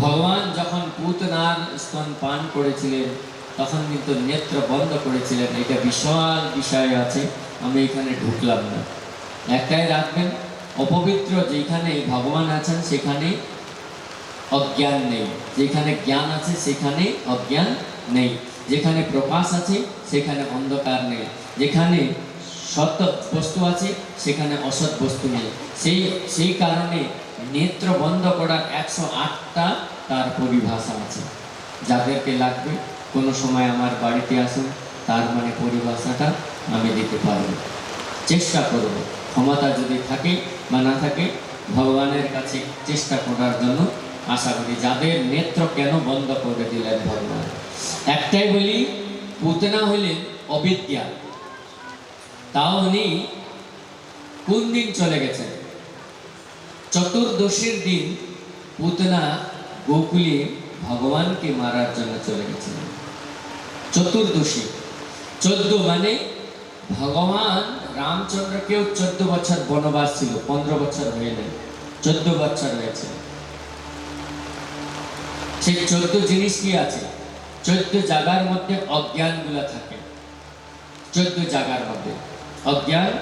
ভগবান যখন পুতনার স্তন পান করেছিলেন, তখন কিন্তু নেত্র বন্ধ করেছিলেন। এটা বিশাল বিষয় আছে আমি এখানে ঢুকলাম না। একটাই রাখবেন, অপবিত্র যেখানে ভগবান আছেন, সেখানে অজ্ঞান নেই। যেখানে জ্ঞান আছে, সেখানে অজ্ঞান নেই। যেখানে প্রকাশ আছে, সেখানে অন্ধকার নেই। যেখানে সত্য বস্তু আছে, সেখানে অসৎ বস্তু নেই। সেই সেই কারণে নেত্র বন্ধ করার একশো আটটা তার পরিভাষা আছে। যাদেরকে লাগবে, কোনো সময় আমার বাড়িতে আসুন, তার মানে পরিভাষাটা আমি দিতে পারব। চেষ্টা করব। ক্ষমতা যদি থাকে বা না থাকে, ভগবানের কাছে চেষ্টা করার জন্য আশা করি যাদের নেত্র কেন বন্ধ করে দিলেন ভগবান? একটাই বলি পুতনা হলেন অবিদ্যা। তাও উনি কোন দিন চলে গেছেন? চতুর্দশীর দিন পুতনা গোকুলে ভগবানকে মারার জন্য চলে গেছিলেন। চতুর্দশী। চোদ্দ মানে ভগবান রামচন্দ্রকেও চোদ্দ বছর বনবাস ছিল, পনেরো বছর হয়ে নেই চোদ্দ বছর হয়েছে। সেই চোদ্দ জিনিস কি আছে? চোদ্দ জায়গার মধ্যে অজ্ঞান থাকে। চোদ্দ জায়গার মধ্যে। অজ্ঞান,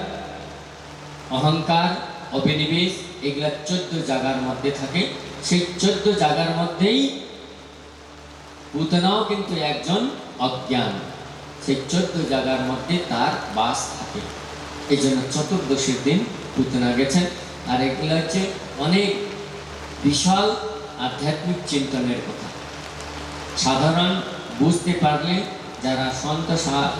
অহংকার অভিনিবেশ এগুলা চোদ্দ জায়গার মধ্যে থাকে। সেই চোদ্দ জায়গার মধ্যেই পুতনাও কিন্তু একজন অজ্ঞান। সেই চোদ্দ জায়গার মধ্যে তার বাস থাকে। এই জন্য চতুর্দশীর দিন পুতনা গেছেন। আর এগুলো হচ্ছে অনেক বিশাল আধ্যাত্মিক চিন্তনের কথা। সাধারণ বুঝতে পারলে যারা সন্ত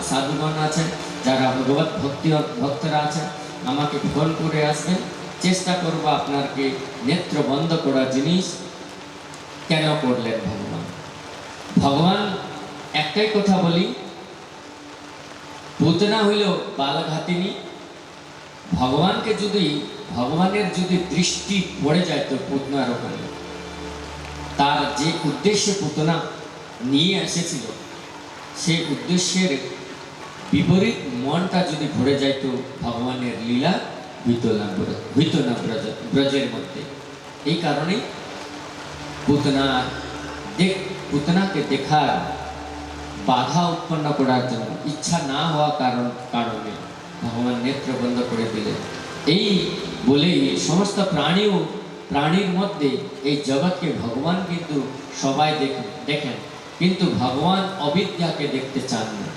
সাধুগণ আছেন, যারা ভগবত ভক্তি, ভক্তরা আছেন, আমাকে ফোন করে আসবেন। চেষ্টা করব আপনাকে নেত্র বন্ধ করা জিনিস কেন করলেন ভগবান? ভগবান, একটাই কথা বলি পুতনা হইল বালঘাতিনী। ভগবানকে যদি, ভগবানের যদি দৃষ্টি পড়ে যায় তো পুতনার ওখানে তার যে উদ্দেশ্যে পুতনা নিয়ে এসেছিল, সেই উদ্দেশ্যের বিপরীত মনটা যদি ভরে যায় তো ভগবানের লীলা হইত না ব্রজের মধ্যে। এই কারণে পুতনা পুতনাকে দেখার বাধা উৎপন্ন করার জন্য, ইচ্ছা না হওয়া কারণ, কারণে ভগবান নেত্র বন্ধ করে দিলেন। এই বলেই সমস্ত প্রাণীও, প্রাণীর মধ্যে এই জগৎকে ভগবান কিন্তু সবাই দেখেন দেখেন। কিন্তু ভগবান অবিদ্যাকে দেখতে চান না,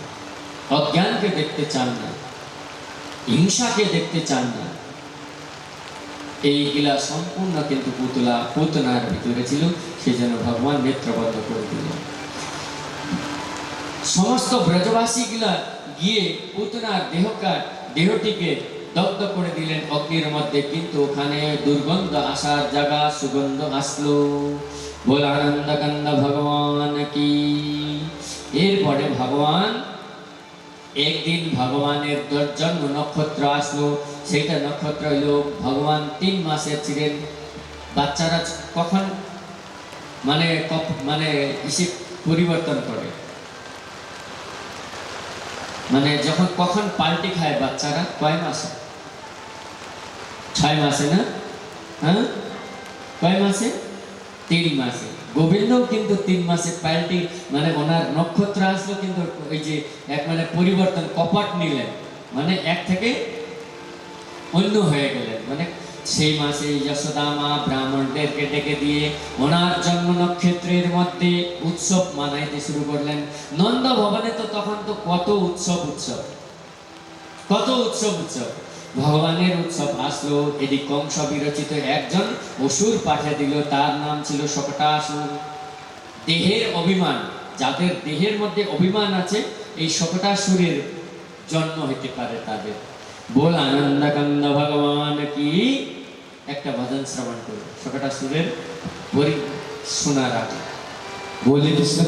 অজ্ঞানকে দেখতে চান না, হিংসাকে দেখতে চান না। এইগুলা সম্পূর্ণ কিন্তু পুতলা, পুতনার ভিতরে ছিল সেজন্য ভগবান নেত্র বন্ধ করে দিলেন সমস্ত ব্রজবাসী ব্রজবাসীগুলা গিয়ে পুতনার দেহকার, দেহটিকে দগ্ধ করে দিলেন অগ্নির মধ্যে, কিন্তু ওখানে দুর্গন্ধ আসার জায়গা সুগন্ধ আসলো। বল আনন্দ কান্দ ভগবান কি? এরপরে ভগবান, একদিন ভগবানের জন্ম নক্ষত্র আসলো। সেইটা নক্ষত্র হইল ভগবান তিন মাসের ছিলেন। বাচ্চারা কখন মানে মানে ইসে পরিবর্তন করে? মানে যখন কখন পাল্টি খায় বাচ্চারা? কয় মাসে? ছয় মাসে না? হ্যাঁ? কয় মাসে? তিন মাসে। গোবিন্দ কিন্তু তিন মাসে পাল্টি মানে ওনার নক্ষত্র আসলো কিন্তু ওই যে এক মানে পরিবর্তন, কপাট নিলেন। মানে এক থেকে অন্য হয়ে গেলেন। মানে সেই মাসে যশোদা মা ব্রাহ্মণদেরকে ডেকে দিয়ে ওনার জন্ম নক্ষত্রের মধ্যে উৎসব মানাইতে শুরু করলেন। নন্দ ভবনে তো তখন তো কত উৎসব উৎসব। কত উৎসব উৎসব। ভগবানের উৎসব আসলো, এদিক কংস বিরচিত একজন অসুর পাঠিয়ে দিল, তার নাম ছিল শকটাসুর। দেহের অভিমান, যাদের দেহের মধ্যে অভিমান আছে, এই শকটাসুরের জন্ম হতে পারে তাদের। বল আনন্দাকান্দ ভগবান কি একটা ভজন শ্রবণ করবে সকাটা সুরের বলি শোনার আগে বলি কৃষ্ণ